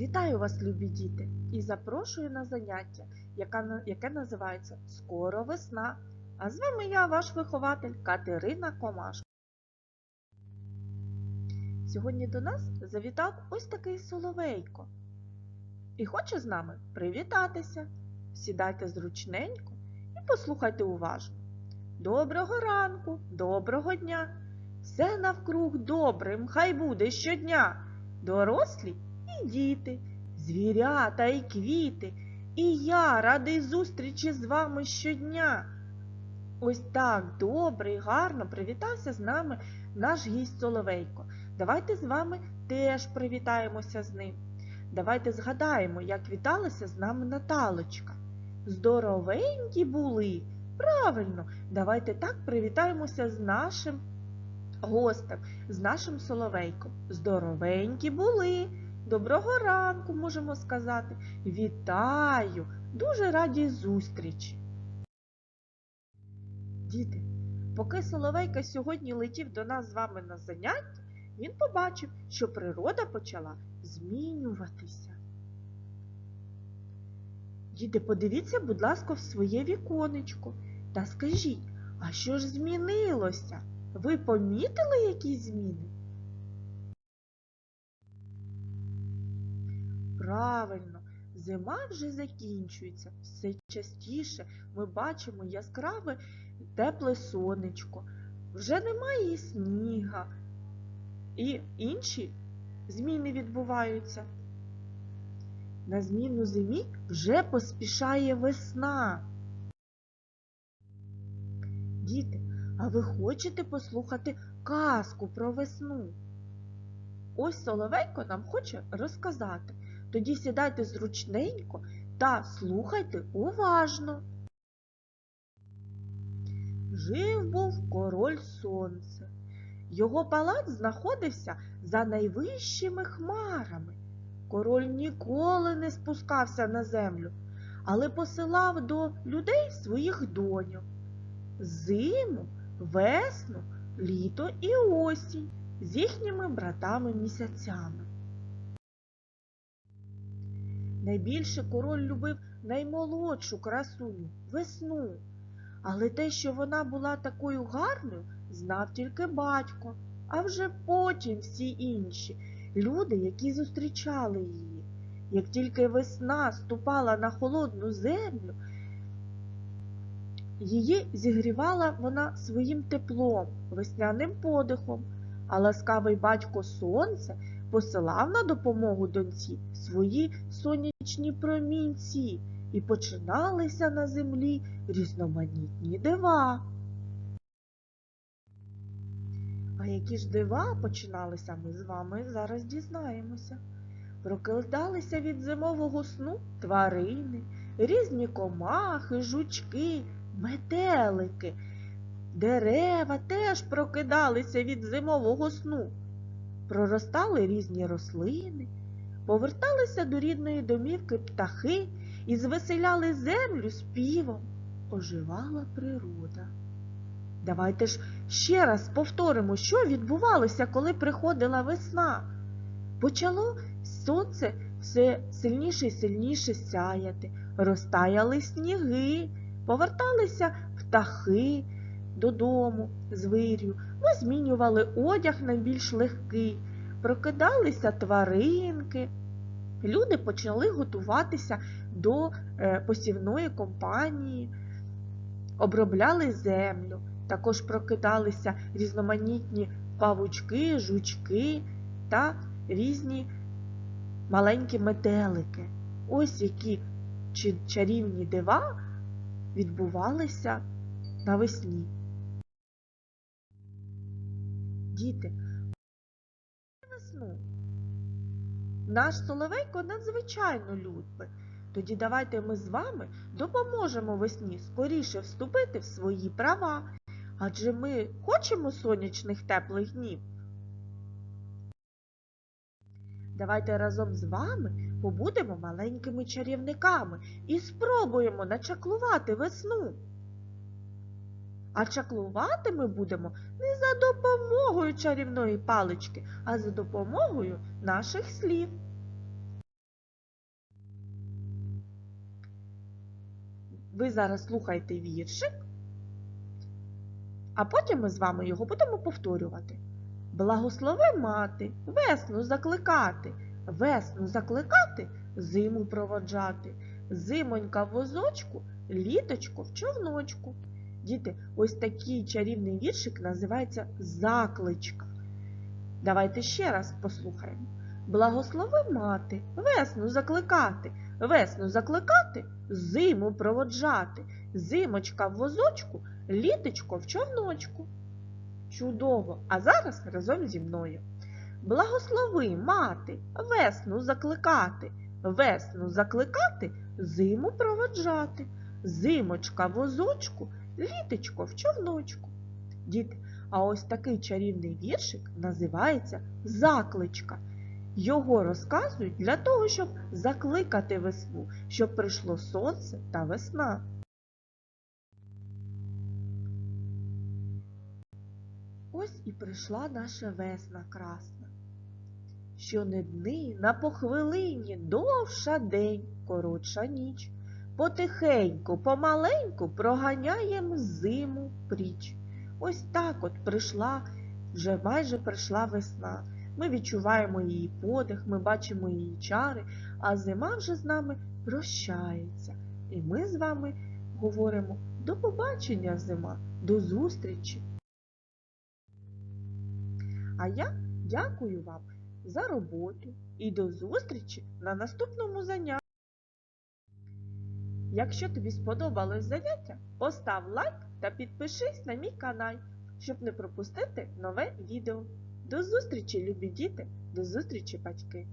Вітаю вас, любі діти, і запрошую на заняття, яке називається Скоро весна. А з вами я, ваш вихователь Катерина Комашко. Сьогодні до нас завітав ось такий соловейко. І хоче з нами привітатися. Сідайте зручненько і послухайте уважно. Доброго ранку, доброго дня! Все навкруг добрим, хай буде щодня. Дорослі і діти, звірята і квіти, і я радий зустрічі з вами щодня. Ось так добре і гарно привітався з нами наш гість Соловейко. Давайте з вами теж привітаємося з ним. Давайте згадаємо, як віталася з нами Наталочка. Здоровенькі були. Правильно, давайте так привітаємося з нашим гостем, з нашим Соловейком. Здоровенькі були. Доброго ранку, можемо сказати. Вітаю! Дуже раді зустрічі. Діти, поки Соловейка сьогодні летів до нас з вами на заняття, він побачив, що природа почала змінюватися. Діти, подивіться, будь ласка, в своє віконечко та скажіть, а що ж змінилося? Ви помітили якісь зміни? Правильно, зима вже закінчується. Все частіше ми бачимо яскраве тепле сонечко. Вже немає сніга. І інші зміни відбуваються. На зміну зимі вже поспішає весна. Діти, а ви хочете послухати казку про весну? Ось Соловейко нам хоче розказати. Тоді сідайте зручненько та слухайте уважно. Жив був король сонце. Його палац знаходився за найвищими хмарами. Король ніколи не спускався на землю, але посилав до людей своїх доньок. Зиму, весну, літо і осінь з їхніми братами місяцями. Найбільше король любив наймолодшу красуню весну, але те, що вона була такою гарною, знав тільки батько, а вже потім всі інші люди, які зустрічали її. Як тільки весна ступала на холодну землю, її зігрівала вона своїм теплом, весняним подихом, а ласкавий батько сонце посилав на допомогу доньці свої сонячні промінці, і починалися на землі різноманітні дива. А які ж дива починалися, ми з вами зараз дізнаємося. Прокидалися від зимового сну тварини, різні комахи, жучки, метелики. Дерева теж прокидалися від зимового сну. Проростали різні рослини, поверталися до рідної домівки птахи і звеселяли землю співом. Оживала природа. Давайте ж ще раз повторимо, що відбувалося, коли приходила весна. Почало сонце все сильніше і сильніше сяяти, розтаяли сніги, поверталися птахи додому з вирю, ми змінювали одяг на більш легкий, прокидалися тваринки. Люди почали готуватися до е, посівної компанії, обробляли землю. Також прокидалися різноманітні павучки, жучки та різні маленькі метелики. Ось які чарівні дива відбувалися навесні. Діти, весну. Наш Соловейко надзвичайно любить. Тоді давайте ми з вами допоможемо весні скоріше вступити в свої права. Адже ми хочемо сонячних теплих днів. Давайте разом з вами побудемо маленькими чарівниками і спробуємо начаклувати весну. А чаклувати ми будемо не за допомогою чарівної палички, а за допомогою наших слів. Ви зараз слухайте віршик, а потім ми з вами його будемо повторювати. Благослови мати, весну закликати, весну закликати, зиму проводжати, зимонька в возочку, літочко в човночку. Діти, ось такий чарівний віршик називається закличка. Давайте ще раз послухаємо. Благослови мати, весну закликати, весну закликати, зиму проводжати, зимочка в возочку, літочко в човночку. Чудово! А зараз разом зі мною. Благослови мати, весну закликати, весну закликати, зиму проводжати, зимочка в возочку, літочко в човночку. Діти, а ось такий чарівний віршик називається закличка. Його розказують для того, щоб закликати весну, щоб прийшло сонце та весна. Ось і прийшла наша весна красна. Що не дни на похвилині довша день, коротша ніч. Потихеньку, помаленьку проганяєм зиму пріч. Ось так от прийшла, вже майже прийшла весна. Ми відчуваємо її подих, ми бачимо її чари, а зима вже з нами прощається. І ми з вами говоримо до побачення, зима, до зустрічі. А я дякую вам за роботу і до зустрічі на наступному занятті. Якщо тобі сподобалось заняття, постав лайк та підпишись на мій канал, щоб не пропустити нове відео. До зустрічі, любі діти! До зустрічі, батьки!